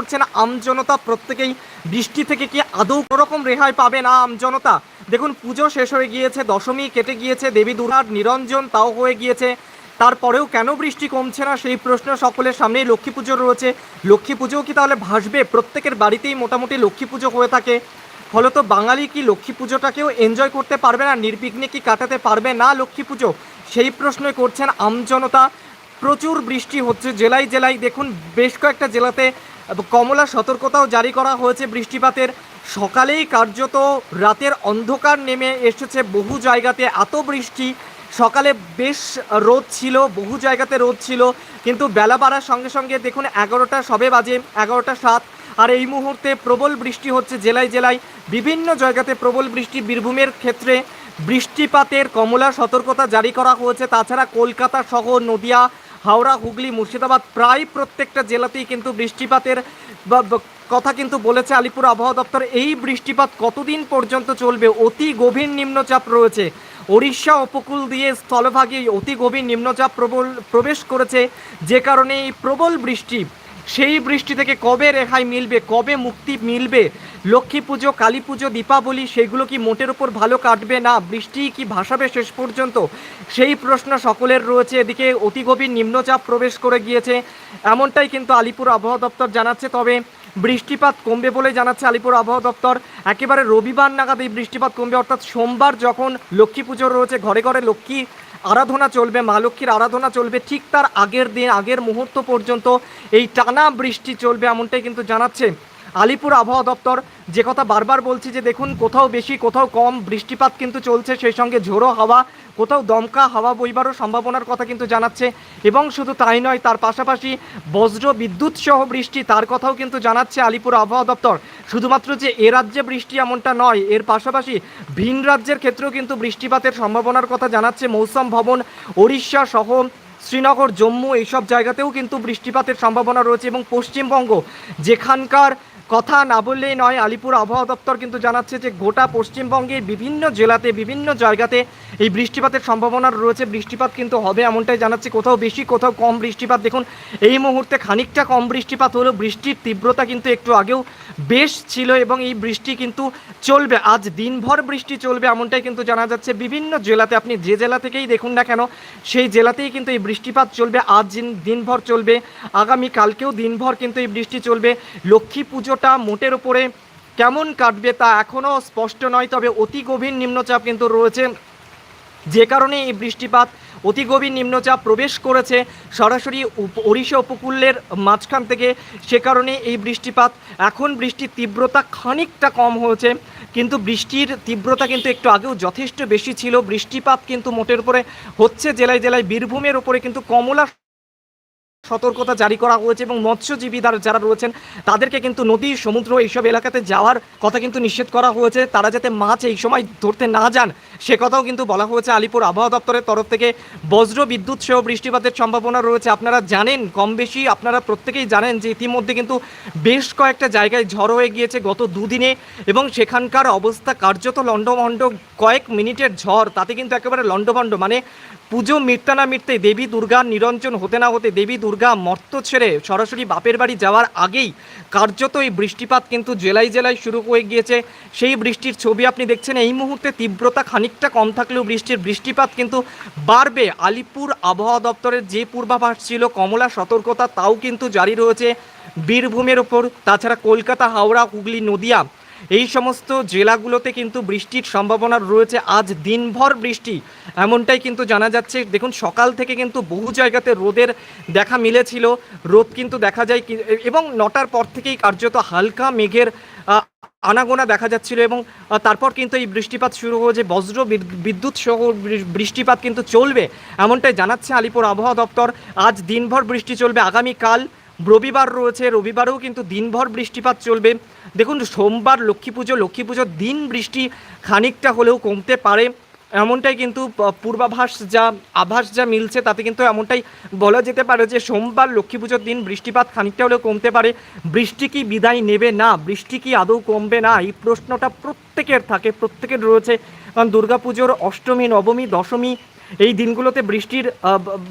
করছেন আমজনতা প্রত্যেকেই বৃষ্টি থেকে কি আদৌ কোনোরকম রেহাই পাবে না আমজনতা দেখুন, পুজো শেষ হয়ে গিয়েছে, দশমী কেটে গিয়েছে, দেবী দুর্গার নিরঞ্জন তাও হয়ে গিয়েছে। তারপরেও কেন বৃষ্টি কমছে না সেই প্রশ্ন সকলের সামনেই লক্ষ্মী পুজো রয়েছে। লক্ষ্মী পুজোও কি তাহলে ভাসবে? প্রত্যেকের বাড়িতেই মোটামুটি লক্ষ্মী পুজো হয়ে থাকে। ফলত বাঙালি কি লক্ষ্মী পুজোটাকেও এনজয় করতে পারবে না? নির্বিঘ্নে কি কাটাতে পারবে না লক্ষ্মী পুজো? সেই প্রশ্নই করছেন আমজনতা প্রচুর বৃষ্টি হচ্ছে জেলায় জেলায়। দেখুন, বেশ কয়েকটা জেলাতে কমলা সতর্কতাও জারি করা হয়েছে বৃষ্টিপাতের। সকালেই কার্যত রাতের অন্ধকার নেমে এসেছে বহু জায়গাতে। এত বৃষ্টি, সকালে বেশ রোদ ছিল, বহু জায়গাতে রোদ ছিল। কিন্তু বেলা বাড়ার সঙ্গে সঙ্গে দেখুন এগারোটা, সবে বাজে এগারোটা সাত। আর এই মুহূর্তে প্রবল বৃষ্টি হচ্ছে জেলায় জেলায়। বিভিন্ন জায়গাতে প্রবল বৃষ্টি বীরভূমের ক্ষেত্রে। বৃষ্টিপাতের কমলা সতর্কতা জারি করা হয়েছে। তাছাড়া কলকাতা সহ নদিয়া হাওড়া, হুগলি, মুর্শিদাবাদ প্রায় প্রত্যেকটা জেলাতেই কিন্তু বৃষ্টিপাতের কথা কিন্তু বলেছে আলিপুর আবহাওয়া দপ্তর। এই বৃষ্টিপাত কতদিন পর্যন্ত চলবে? অতি গভীর নিম্নচাপ রয়েছে। ওড়িশা উপকূল দিয়ে স্থলভাগে অতি গভীর নিম্নচাপ প্রবল, প্রবেশ করেছে। যে কারণে এই প্রবল বৃষ্টি। সেই বৃষ্টি থেকে কবে রেহাই মিলবে, কবে মুক্তি মিলবে? লক্ষ্মী পুজো, কালী পুজো, দীপাবলি, সেগুলো কি মোটের ওপর ভালো কাটবে না? বৃষ্টি কি ভাসাবে শেষ পর্যন্ত? সেই প্রশ্ন সকলের রয়েছে। এদিকে অতি গভীর নিম্নচাপ প্রবেশ করে গিয়েছে। এমনটাই কিন্তু আলিপুর আবহাওয়া দপ্তর জানাচ্ছে। তবে বৃষ্টিপাত কমবে বলে জানাচ্ছে আলিপুর আবহাওয়া দপ্তর। একেবারে রবিবার নাগাদ এই বৃষ্টিপাত কমবে। অর্থাৎ সোমবার যখন লক্ষ্মী পুজো রয়েছে, ঘরে ঘরে লক্ষ্মী আরাধনা চলবে, মা লক্ষ্মীর আরাধনা চলবে ঠিক তার আগের দিন, আগের মুহূর্ত পর্যন্ত এই টানা বৃষ্টি চলবে এমনটাই কিন্তু জানাচ্ছে আলিপুর আবহাওয়া দপ্তর যে কথা বারবার বলছি যে দেখুন, কোথাও বেশি, কোথাও কম বৃষ্টিপাত কিন্তু চলছে, সেই সঙ্গে ঝোড়ো হাওয়া, কোথাও দমকা হাওয়া বইবারও সম্ভাবনার কথা কিন্তু জানাচ্ছে। এবং শুধু তাই নয়, তার পাশাপাশি বজ্র বিদ্যুৎ সহ বৃষ্টি, তার কথাও কিন্তু জানাচ্ছে আলিপুর আবহাওয়া দপ্তর। শুধুমাত্র যে এ রাজ্যে বৃষ্টি এমনটা নয়, এর পাশাপাশি ভিন রাজ্যের ক্ষেত্রেও কিন্তু বৃষ্টিপাতের সম্ভাবনার কথা জানাচ্ছে মৌসুম ভবন, ওড়িশা সহ শ্রীনগর, জম্মু, এইসব জায়গাতেও কিন্তু বৃষ্টিপাতের সম্ভাবনা রয়েছে। এবং পশ্চিমবঙ্গ, যেখানকার কথা না বললেই নয়, আলিপুর আবহাওয়া দপ্তর কিন্তু জানাচ্ছে যে গোটা পশ্চিমবঙ্গের বিভিন্ন জেলাতে, বিভিন্ন জায়গাতে এই বৃষ্টিপাতের সম্ভাবনা রয়েছে। বৃষ্টিপাত কিন্তু হবে এমনটাই জানাচ্ছে। কোথাও বেশি, কোথাও কম বৃষ্টিপাত। দেখুন, এই মুহূর্তে খানিকটা কম বৃষ্টিপাত হলেও বৃষ্টির তীব্রতা কিন্তু একটু আগেও বেশ ছিল এবং এই বৃষ্টি কিন্তু চলবে। আজ দিনভর বৃষ্টি চলবে এমনটাই কিন্তু জানা যাচ্ছে। বিভিন্ন জেলাতে আপনি যে জেলা থেকেই দেখুন না কেন, সেই জেলাতেই কিন্তু এই বৃষ্টিপাত চলবে। আজ দিন- দিনভর চলবে। আগামী কালকেও দিনভর কিন্তু এই বৃষ্টি চলবে। লক্ষ্মী পুজোটা মোটের ওপরে কেমন কাটবে তা এখনও স্পষ্ট নয়, তবে অতি গভীর নিম্নচাপ কিন্তু রয়েছে। যে কারণে এই বৃষ্টিপাত অতি গভীর নিম্নচাপ প্রবেশ করেছে সরাসরি ওড়িশা উপকূলের মাঝখান থেকে। সে কারণে এই বৃষ্টিপাত, এখন বৃষ্টির তীব্রতা খানিকটা কম হয়েছে, কিন্তু বৃষ্টির তীব্রতা কিন্তু একটু আগেও যথেষ্ট বেশি ছিল। বৃষ্টিপাত কিন্তু মোটের উপরে হচ্ছে, জেলায় জেলায় বীরভূমের উপরে কিন্তু কমলা সতর্কতা জারি করা হয়েছে এবং মৎস্যজীবী যারা- যারা রয়েছেন, তাদেরকে কিন্তু নদী, সমুদ্র এইসব এলাকাতে যাওয়ার কথা কিন্তু নিষেধ করা হয়েছে। তারা যাতে মাছ এই সময় ধরতে না যান, সে কথাও কিন্তু বলা হয়েছে আলিপুর আবহাওয়া দপ্তরের তরফ থেকে। বজ্র বিদ্যুৎ সহ বৃষ্টিপাতের সম্ভাবনা রয়েছে, আপনারা জানেন কম বেশি আপনারা প্রত্যেকেই জানেন যে ইতিমধ্যে কিন্তু বেশ কয়েকটা জায়গায় ঝড় হয়ে গিয়েছে গত দুদিনে এবং সেখানকার অবস্থা কার্যত লণ্ডভণ্ড। কয়েক মিনিটের ঝড়, তাতে কিন্তু একেবারে লণ্ডভণ্ড। মানে পুজো মিটতে না মিটতে দেবী, দুর্গা, নিরঞ্জন, হতে না হতে দেবী দুর্গা মর্ত ছেড়ে সরাসরি বাপের বাড়ি যাওয়ার আগেই কার্যত এই বৃষ্টিপাত কিন্তু জেলায় জেলায় শুরু হয়ে গিয়েছে। সেই বৃষ্টির ছবি আপনি দেখছেন, এই মুহূর্তে তীব্রতা খানিকটা কম থাকলেও বৃষ্টির বৃষ্টিপাত কিন্তু বাড়বে। আলিপুর আবহাওয়া দপ্তরের যে পূর্বাভাস ছিল, কমলা সতর্কতা তাও কিন্তু জারি রয়েছে বীরভূমের ওপর। তাছাড়া কলকাতা, হাওড়া, হুগলি, নদিয়া এই সমস্ত জেলাগুলোতে কিন্তু বৃষ্টির সম্ভাবনা রয়েছে। আজ দিনভর বৃষ্টি, এমনটাই কিন্তু জানা যাচ্ছে। দেখুন, সকাল থেকে কিন্তু বহু জায়গাতে রোদের দেখা মিলেছিল। রোদ কিন্তু দেখা যায় এবং নটার পর থেকেই কার্যত হালকা মেঘের আনাগোনা দেখা যাচ্ছিল এবং তারপর কিন্তু এই বৃষ্টিপাত শুরু হয়েছে। বজ্র বিদ- বিদ্যুৎ সহ বৃষ্টিপাত কিন্তু চলবে, এমনটাই জানাচ্ছে আলিপুর আবহাওয়া দপ্তর। আজ দিনভর বৃষ্টি চলবে। আগামীকাল রবিবার রয়েছে, রবিবারেও কিন্তু দিনভর বৃষ্টিপাত চলবে। দেখুন, সোমবার লক্ষ্মী পুজো, লক্ষ্মী পুজোর দিন বৃষ্টি খানিকটা হলেও কমতে পারে। এমনটাই কিন্তু পূর্বাভাস যা, আভাস যা মিলছে, তাতে কিন্তু এমনটাই বলা যেতে পারে যে, সোমবার লক্ষ্মী পুজোর দিন বৃষ্টিপাত খানিকটা হলেও কমতে পারে। বৃষ্টি কি বিদায় নেবে না? বৃষ্টি কি আদৌ কমবে না? এই প্রশ্নটা প্রত্যেকের থাকে, প্রত্যেকের রয়েছে। কারণ দুর্গাপুজোর অষ্টমী, নবমী, দশমী এই দিনগুলোতে বৃষ্টির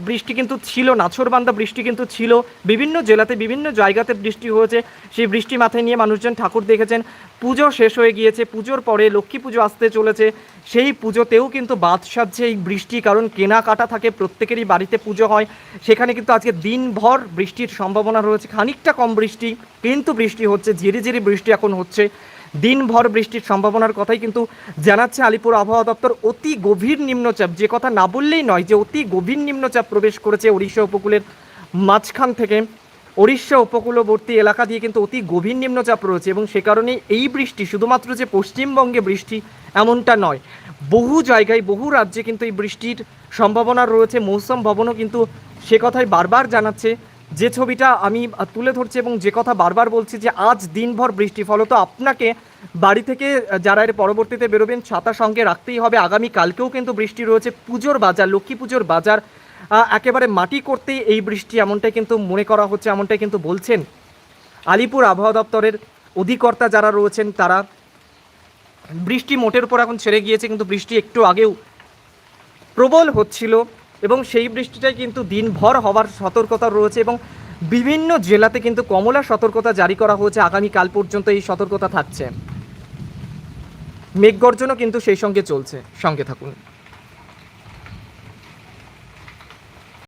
বৃষ্টি কিন্তু ছিল নাছরবান্দা বৃষ্টি কিন্তু ছিল। বিভিন্ন জেলাতে, বিভিন্ন জায়গাতে বৃষ্টি হয়েছে। সেই বৃষ্টি মাথায় নিয়ে মানুষজন ঠাকুর দেখেছেন। পুজো শেষ হয়ে গিয়েছে। পুজোর পরে লক্ষ্মী পুজো আসতে চলেছে। সেই পুজোতেও কিন্তু বাদ সাজছে এই বৃষ্টি, কারণ কেনাকাটা থাকে, প্রত্যেকেরই বাড়িতে পুজো হয়। সেখানে কিন্তু আজকে দিনভর বৃষ্টির সম্ভাবনা রয়েছে। খানিকটা কম বৃষ্টি, কিন্তু বৃষ্টি হচ্ছে। ঝিরি ঝিরি বৃষ্টি এখন হচ্ছে। দিনভর বৃষ্টির সম্ভাবনার কথাই কিন্তু জানাচ্ছে আলিপুর আবহাওয়া দপ্তর। অতি গভীর নিম্নচাপ, যে কথা না বললেই নয়, যে অতি গভীর নিম্নচাপ প্রবেশ করেছে উড়িষ্যা উপকূলের মাঝখান থেকে। উড়িষ্যা উপকূলবর্তী এলাকা দিয়ে কিন্তু অতি গভীর নিম্নচাপ রয়েছে এবং সে কারণে এই বৃষ্টি, শুধুমাত্র যে পশ্চিমবঙ্গে বৃষ্টি, এমনটা নয়। বহু জায়গায়, বহু রাজ্যে কিন্তু এই বৃষ্টির সম্ভাবনা রয়েছে। মৌসুম ভবনও কিন্তু সে কথাই বারবার জানাচ্ছে। যে ছবিটা আমি তুলে ধরছি এবং যে কথা বারবার বলছি যে আজ দিনভর বৃষ্টি, ফলত আপনাকে বাড়ি থেকে যারা এর পরবর্তীতে বেরোবেন, ছাতা সঙ্গে রাখতেই হবে। আগামী কালকেও কিন্তু বৃষ্টি রয়েছে। পুজোর বাজার, লক্ষ্মী পুজোর বাজার একেবারে মাটি করতেই এই বৃষ্টি এমনটাই কিন্তু মনে করা হচ্ছে, এমনটাই কিন্তু বলছেন আলিপুর আবহাওয়া দপ্তরের অধিকর্তা যারা রয়েছেন, তারা বৃষ্টি মোটের উপর এখন ছেড়ে গিয়েছে, কিন্তু বৃষ্টি একটু আগেও প্রবল হচ্ছিল। এবং সেই বৃষ্টিটাই কিন্তু দিনভর হওয়ার সতর্কতা রয়েছে এবং বিভিন্ন জেলাতে কিন্তু কমলা সতর্কতা জারি করা হয়েছে। আগামীকাল পর্যন্ত এই সতর্কতা থাকছে। মেঘগর্জনও কিন্তু সেই সঙ্গে চলছে। সঙ্গে থাকুন।